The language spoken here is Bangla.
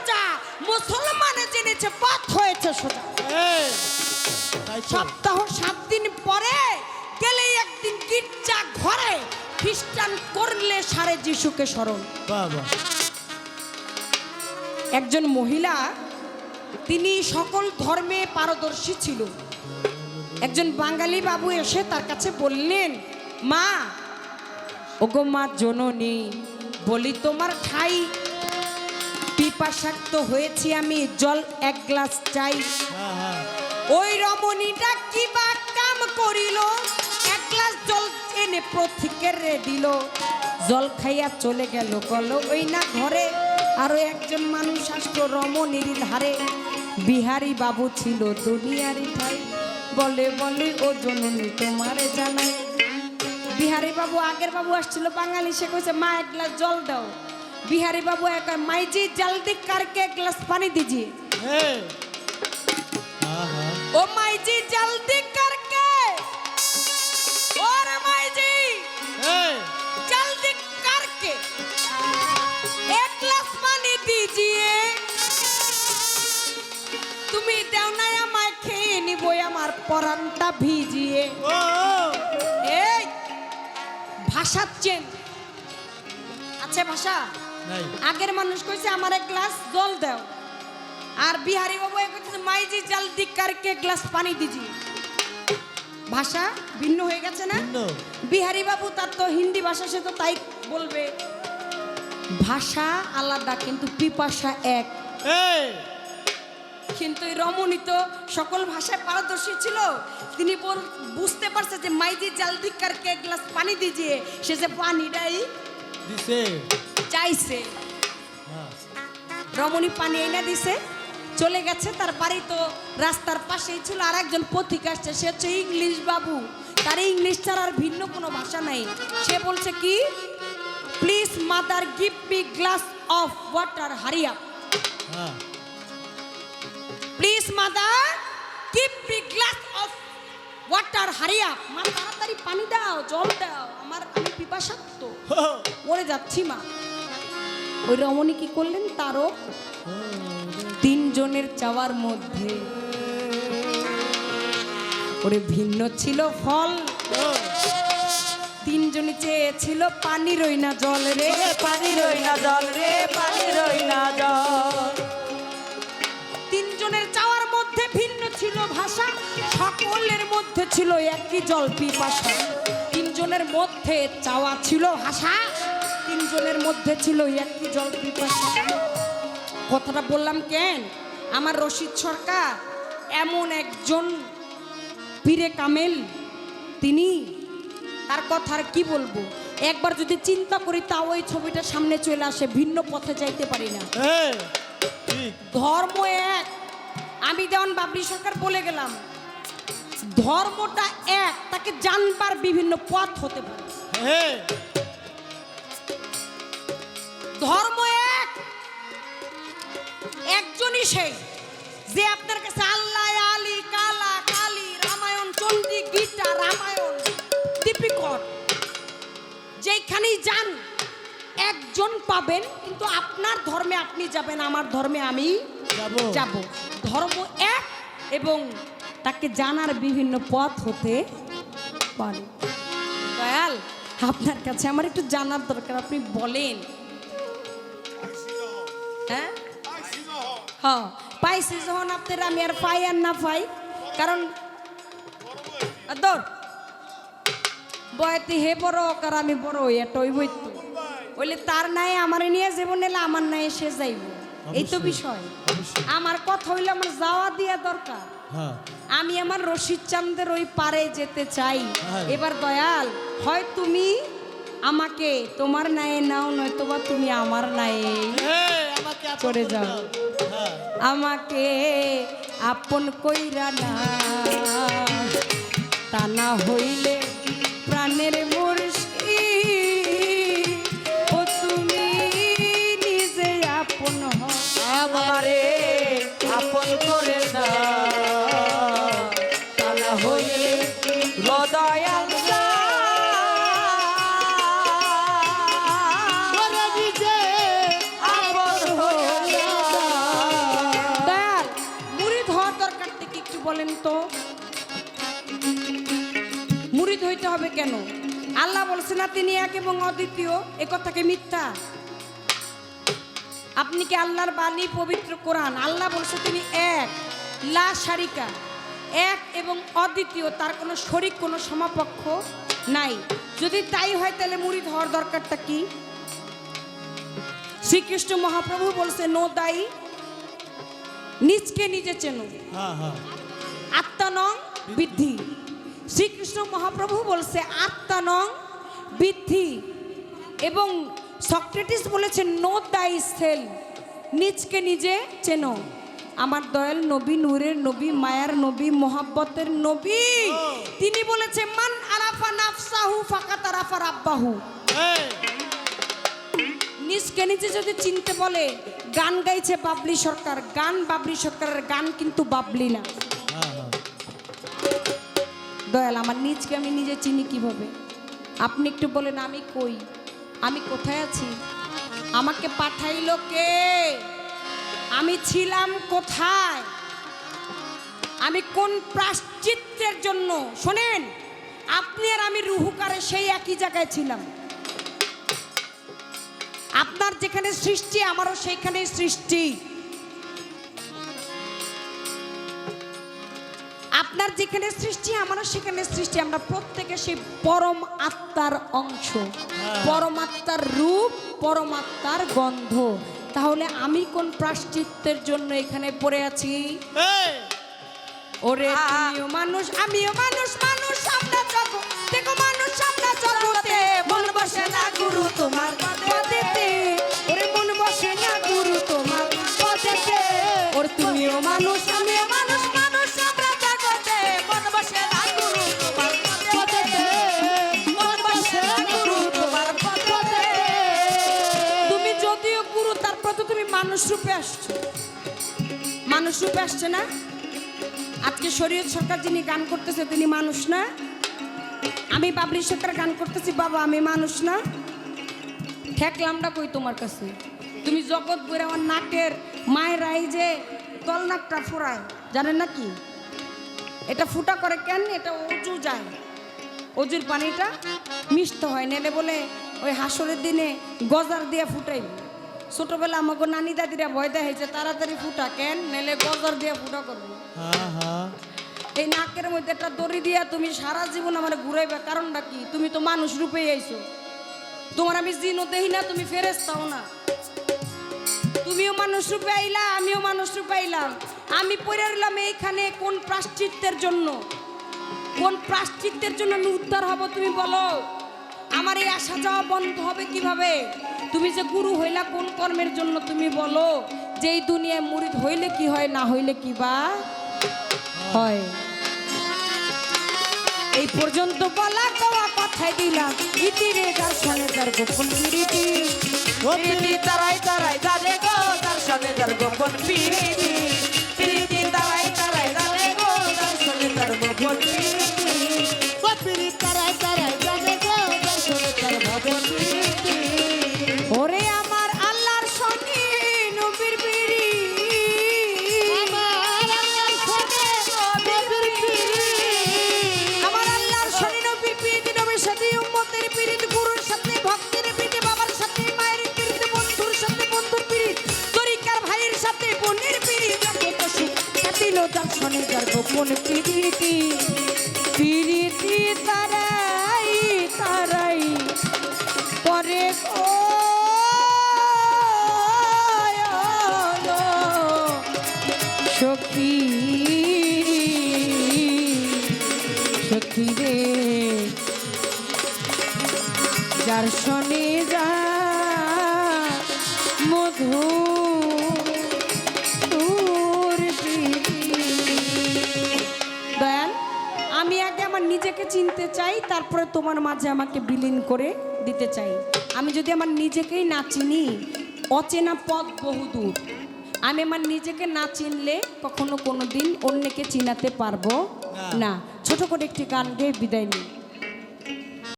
রোজা মুসলমানে জেনেছে পথ হয়েছে সোজা। সপ্তাহ সাত দিন পরে গেলে একদিন গির্জা ঘরে খ্রিস্টান করলে সারে যিশুকে স্মরণ। একজন মহিলা তিনি সকল ধর্মে পারদর্শী ছিল একজন বাঙালি বাবু এসে তার কাছে বললেন মা ওগো মা জননী বলি তোমার ঠাই পিপাসাক্ত হয়েছি আমি, জল এক গ্লাস চাই। ওই রমণীটা কি বা কাম করিল? এক গ্লাস জল এনে প্রথিকের রে দিল। জল খাইয়া চলে গেল কল। ওই না ঘরে আরও একজন মানুষ আসলো রমণীর ধারে। বিহারি বাবু ছিল দুনিয়ারি ঠাই। বলে বলে, ও জননী, তোমারে জানাই। বিহারি বাবু, আগের বাবু আসছিল বাঙালি, সে কইছে, মা, এক গ্লাস জল দাও। বিহারি বাবু এক মাইজি জলদি करके एक ग्लास पानी दीजिए এই। হ্যাঁ, হ্যাঁ। ओ माई जी जल्दी करके और माई जी এই, जल्दी करके एक ग्लास पानी दीजिए তুমি দেও নাই আমায় খেয়ে নিব আমার পরানটা ভিজিয়ে ও, ও। এই ভাষা চেন আছে ভাষা নাই। আগের মানুষ কইছে আমার এক গ্লাস জল দাও। আর বিহারি বাবু কইছে মাইজি জলদি করকে গ্লাস পানি দিজি? ভাষা ভিন্ন হয়ে গেছে না? বিহারি বাবু তার তো হিন্দি ভাষা সে তো তাই বলবে। ভাষা আলাদা কিন্তু পিপাসা এক। কিন্তু এই রমণী তো সকল ভাষায় পারদর্শী ছিল। তিনি বল বুঝতে পারছে যে মাইজি জলদি করকে এক গ্লাস পানি দিজিয়ে সে যে পানিটাই দিছে। চাইছে। রমণী পানি এনে দিছে চলে গেছে তার বাড়ি তো রাস্তার পাশেই ছিল আর একজন পথিক আসছে সে হচ্ছে ইংলিশ বাবু তার ইংলিশ ছাড়া আর ভিন্ন কোনো ভাষা নাই সে বলছে কি please mother give me glass of water Hariya. Please mother give me glass of water Hariya মা তাড়াতাড়ি পানি দাও জল দাও আমার পিপাসাক্ত মরে যাচ্ছি মা। ওই রমণী কি করলেন? তারও তিনজনের চাওয়ার মধ্যে। ওরে ভিন্ন ছিল ফল। তিনজনে চেয়েছিল পানি রই না জল রে। পানি রই না জল রে পানি রই না জল। তিনজনের চাওয়ার মধ্যে ভিন্ন ছিল ভাষা। সকলের মধ্যে ছিল একই জল পিপাসা। তিনজনের মধ্যে চাওয়া ছিল ভাষা তিনজনের মধ্যে ছিল একটি জল কথাটা বললাম কেন? আমার রশিদ সরকার এমন একজন পীরে কামেল তিনি তার কথা আর কি বলব? একবার যদি চিন্তা করি তাও ওই ছবিটা সামনে চলে আসে ভিন্ন পথে যাইতে পারি না। ধর্ম এক। আমি যেমন বাবরি সরকার বলে গেলাম ধর্মটা এক তাকে জানবার বিভিন্ন পথ হতে পারে। ধর্ম এক একজনই সেই যে আপনার কাছে আল্লাহ আলী কালা কালী রামায়ণ চণ্ডী গীতা রামায়ণ দীপিকর যেখানেই যান একজন পাবেন কিন্তু আপনার ধর্মে আপনি যাবেন আমার ধর্মে আমি। যাব। ধর্ম এক এবং তাকে জানার বিভিন্ন পথ হতে পারে। দয়াল আপনার কাছে আমার একটু জানার দরকার আপনি বলেন। হ্যাঁ? হ্যাঁ পাইছি যখন আপনার আমি আর পাই আর না পাই কারণ দর বয়তি হে বড় কার আমি বড় এটা ওই বইতো বলে তার নাই আমার নিয়ে জীবন এলে আমার নাই সে যাইব। এই তো বিষয়। আমার কথা হইলে আমার যাওয়া দিয়া দরকার হ্যাঁ। আমি আমার রশিদ চান্দের ওই পারে যেতে চাই হ্যাঁ। এবার দয়াল হয় তুমি আমাকে তোমার নায়ে নাও নয়তো বা তুমি আমার নায়ে করে যাও। হ্যাঁ। আমাকে আপন কইরা না তা না হইলে কেন? আল্লাহ বলছে না তিনি এক এবং অদ্বিতীয় এ কথাকে মিথ্যা। আপনি কি আল্লাহর বাণী পবিত্র কোরআন? আল্লাহ বলছে তিনি এক লা সারিকা এক এবং অদ্বিতীয় তার কোনো শরিক কোনো সমাপক্ষ নাই। যদি তাই হয় তাহলে মুড়ি হওয়ার দরকারটা কি? শ্রীকৃষ্ণ মহাপ্রভু বলছে নো দায়ী নিজকে নিজে চেনো। হ্যাঁ হ্যাঁ। আত্মানং বৃদ্ধি। শ্রীকৃষ্ণ মহাপ্রভু বলছে আত্মা নং বৃদ্ধি। এবং সক্রেটিস বলেছে নো দাই সেল নিজকে নিজে চেনো। আমার দয়াল নবী নূরের নবী মায়ার নবী মোহাব্বতের নবী। তিনি বলেছে মান আরাফা নাফসাহু ফাকাত আরাফা রাব্বাহু। নিজকে নিজে যদি চিনতে বলে গান গাইছে বাবলি সরকার গান বাবলি সরকারের গান কিন্তু বাবলি না। দয়াল, আমার নিজকে আমি নিজে চিনি কীভাবে? আপনি একটু বলেন, আমি কই? আমি কোথায় আছি? আমাকে পাঠাইলো কে? আমি ছিলাম কোথায়? আমি কোন প্রাশ্চিত্যের জন্য? শোনেন, আপনি আর আমি রুহুকারে সেই একই জায়গায় ছিলাম। আপনার যেখানে সৃষ্টি, আমারও সেইখানেই সৃষ্টি। আপনার যেখানে সৃষ্টি আমারও সেখানে সৃষ্টি। আমরা প্রত্যেকে সেই পরম আত্মার অংশ। পরমাত্মার রূপ পরমাত্মার গন্ধ। তাহলে আমি কোন প্রাশ্চিত্যের জন্য এখানে পড়ে আছি? ওরে তুমিও মানুষ আমিও মানুষ মানুষ আমরা জগৎ দেখো মানুষ আমরা জগতে মন বসে না গুরু তোমার। আসছো? মানুষ রূপে আসছে না? আজকে শরীয়ত সরকার যিনি গান করতেছে, তিনি মানুষ না? আমি বাবলি সরকার গান করতেছি, বাবা, আমি মানুষ না? ঠেকলামটা কই তোমার কাছে? তুমি জগৎ বইরে আমার নাকের মায়ের এই যে তল নাকটা ফোড়ায় জানেন না কি? এটা ফুটা করে কেন? এটা অজু যায়। অজুর পানিটা মিষ্ট হয়, নেলে বলে ওই হাসরের দিনে গজার দিয়ে ফুটাই ছোটবেলা আমাকে নানি দাদিরা ভয় দেখাইছে তাড়াতাড়ি ফুটা কেন? নেলে গজার দিয়ে ফুটা করব। এই নাকের মধ্যে একটা দড়ি দিয়া তুমি সারা জীবন আমার ঘুরাইবে কারণটা কি? তুমি তো মানুষ রূপেই আইছো। তোমার আমি জিনও দেহি না তুমি ফেরেস্তাও না। তুমিও মানুষ রূপে আইলা আমিও মানুষ রূপে আইলাম। আমি পড়ে রইলাম এইখানে কোন প্রাশ্চিত্যের জন্য? কোন প্রাশ্চিত্যের জন্য আমি উদ্ধার হব তুমি বলো? আমার এই আসা যাওয়া বন্ধ হবে কীভাবে? তুমি যে গুরু হইলা কোন কর্মের জন্য তুমি বলো? যে এই দুনিয়ায় মুরিদ হইলে কি হয় না হইলে কি বা হয়? এই পর্যন্ত বলা কওয়া কথাই দিলাম। ইতিরে যার সনে যার গোপন বিরীতি ও তারাই তারাই জানে গো তার সনে তার গোপন প্রীতি। প্রীতি তারাই তারাই জানে গো তার সনে তার গোপন প্রীতি। কপিরি তারাই তারাই দর্শনে যার গোপন প্রীতি প্রীতি তারাই তারাই পরে গো। সখী সখী রে যার শনে আমি আগে আমার নিজেকে চিনতে চাই তারপরে তোমার মাঝে আমাকে বিলীন করে দিতে চাই। আমি যদি আমার নিজেকেই না চিনি অচেনা পথ বহুদূর আমি আমার নিজেকে না চিনলে কখনো কোনো দিন অন্যকে চিনাতে পারব না। ছোট করে একটি গান গেয়ে বিদায় নিই।